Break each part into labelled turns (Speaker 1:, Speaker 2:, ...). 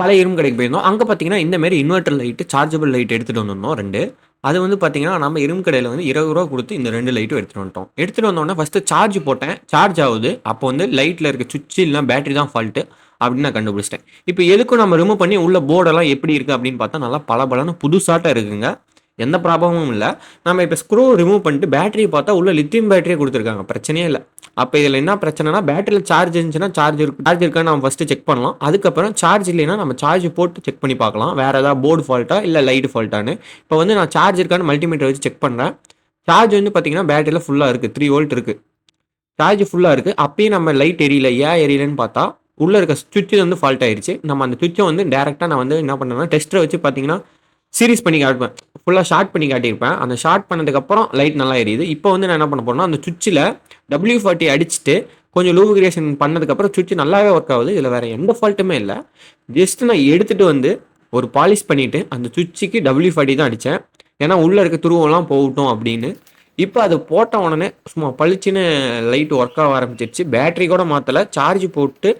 Speaker 1: பழைய இரும்பு கடைக்கு போயிருந்தோம். அங்கே பார்த்தீங்கன்னா இந்த மாதிரி இன்வெர்டர் லைட்டு சார்ஜபிள் லைட் எடுத்துகிட்டு வந்திருந்தோம் ரெண்டு. அது வந்து பார்த்தீங்கன்னா நம்ம இரும்பு கடையில் வந்து இருபது ரூபா கொடுத்து இந்த ரெண்டு லைட்டும் எடுத்துகிட்டு வந்துட்டோம். எடுத்துகிட்டு வந்தோடனே ஃபஸ்ட்டு சார்ஜ் போட்டேன். சார்ஜ் ஆகுது. அப்போ வந்து லைட்டில் இருக்க சுவிட்ச் இல்லை பேட்டரி தான் ஃபால்ட்டு அப்படின்னு நான் கண்டுபிடிச்சிட்டேன். இப்போ எதுக்கும் நம்ம ரிமூவ் பண்ணி உள்ள போர்டெல்லாம் எப்படி இருக்குது அப்படின்னு பார்த்தா நல்லா பல புதுசாட்டாக இருக்குங்க. எந்த ப்ராப்ளமும் இல்லை. நம்ம இப்போ ஸ்க்ரூ ரிமூவ் பண்ணிட்டு பேட்டரி பார்த்தா உள்ள லித்தியம் பேட்டரியே கொடுத்துருக்காங்க. பிரச்சனையே இல்லை. அப்போ இதில் என்ன பிரச்சனைனா பேட்டரியில் சார்ஜ் இருந்துச்சுன்னா சார்ஜ் இருக்கு சார்ஜ் இருக்கான்னு நம்ம ஃபஸ்ட்டு செக் பண்ணலாம். அதுக்கப்புறம் சார்ஜ் இல்லைன்னா நம்ம சார்ஜ் போட்டு செக் பண்ணி பார்க்கலாம். வேறு ஏதாவது போர்டு ஃபால்ட்டா இல்லை லைட் ஃபால்ட்டான்னு இப்போ வந்து நான் சார்ஜ் இருக்கான்னு மல்டிமீட்டர் வச்சு செக் பண்ணுறேன் சார்ஜ் வந்து பார்த்தீங்கன்னா பேட்டரியில் ஃபுல்லாக இருக்குது த்ரீ வோல்ட் இருக்குது சார்ஜ் ஃபுல்லாக இருக்குது அப்பயும் நம்ம லைட் எரியல ஏன் எரியலன்னு பார்த்தா உள்ளே இருக்க சுவிட்ச் வந்து ஃபால்ட் ஆயிடுச்சு நம்ம அந்த சுவிட்சை வந்து டேரெக்டாக நான் வந்து என்ன பண்ணேன்னா டெஸ்ட்டரை வச்சு பார்த்தீங்கன்னா சீரிஸ் பண்ணி காட்டுவேன். ஃபுல்லாக ஷார்ட் பண்ணி காட்டியிருப்பேன். அந்த ஷார்ட் பண்ணதுக்கப்புறம் லைட் நல்லா எரியுது. இப்போ வந்து நான் என்ன பண்ண போறேன்னா அந்த சுவிட்சில் டபிள்யூ ஃபார்ட்டி அடிச்சுட்டு கொஞ்சம் லூபிகிரேஷன் பண்ணதுக்கப்புறம் சுவிட்ச் நல்லாவே ஒர்க் ஆகுது. இதில் வேறு எந்த ஃபால்ட்டுமே இல்லை. ஜஸ்ட் நான் எடுத்துகிட்டு வந்து ஒரு பாலிஷ் பண்ணிவிட்டு அந்த சுவிட்சுக்கு டபிள்யூ ஃபார்ட்டி தான் அடித்தேன் ஏன்னா உள்ளே இருக்க துருவம்லாம் போகட்டும் அப்படின்னு. இப்போ அது போட்ட உடனே சும்மா பளிச்சுன்னு லைட் ஒர்க் ஆக ஆரம்பிச்சிருச்சு. பேட்டரி கூட மாற்றலை சார்ஜ் போட்டு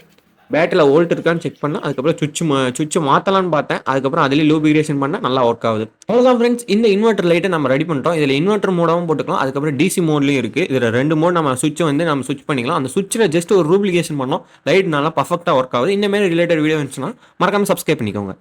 Speaker 1: பேட்டரியில் ஓல்ட் இருக்கான்னு செக் பண்ணேன் அதுக்கப்புறம் சுவிட்ச் சுவிட்ச் மாற்றலான்னு பார்த்தேன். அதுக்கப்புறம் அதுலேயே லூபிகிரேஷன் பண்ணால் நல்லா ஒர்க் ஆகுது. அவ்வளோதான் ஃப்ரெண்ட்ஸ் இந்த இன்வெர்டர் லைட்டை நம்ம ரெடி பண்ணிட்டோம். இதில் இன்வெர்ட்டர் மோடாகவும் போட்டுக்கலாம். அதுக்கப்புறம் டிசி மோட்லையும் இருக்குது இதில் ரெண்டு மோட் நம்ம சுவிட்சை வந்து நம்ம சுவிச் பண்ணிக்கலாம். அந்த சுவிட்சில் ஜஸ்ட் ஒரு ரூப்ளிகேஷன் பண்ணோம். லைட் நல்லா பர்ஃபெக்டாக ஒர்க் ஆகுது. இந்த மாதிரி ரிலேட்டட் வீடியோ இருந்துச்சுன்னா மறக்காமல் சப்ஸ்கிரைப் பண்ணிக்கோங்க.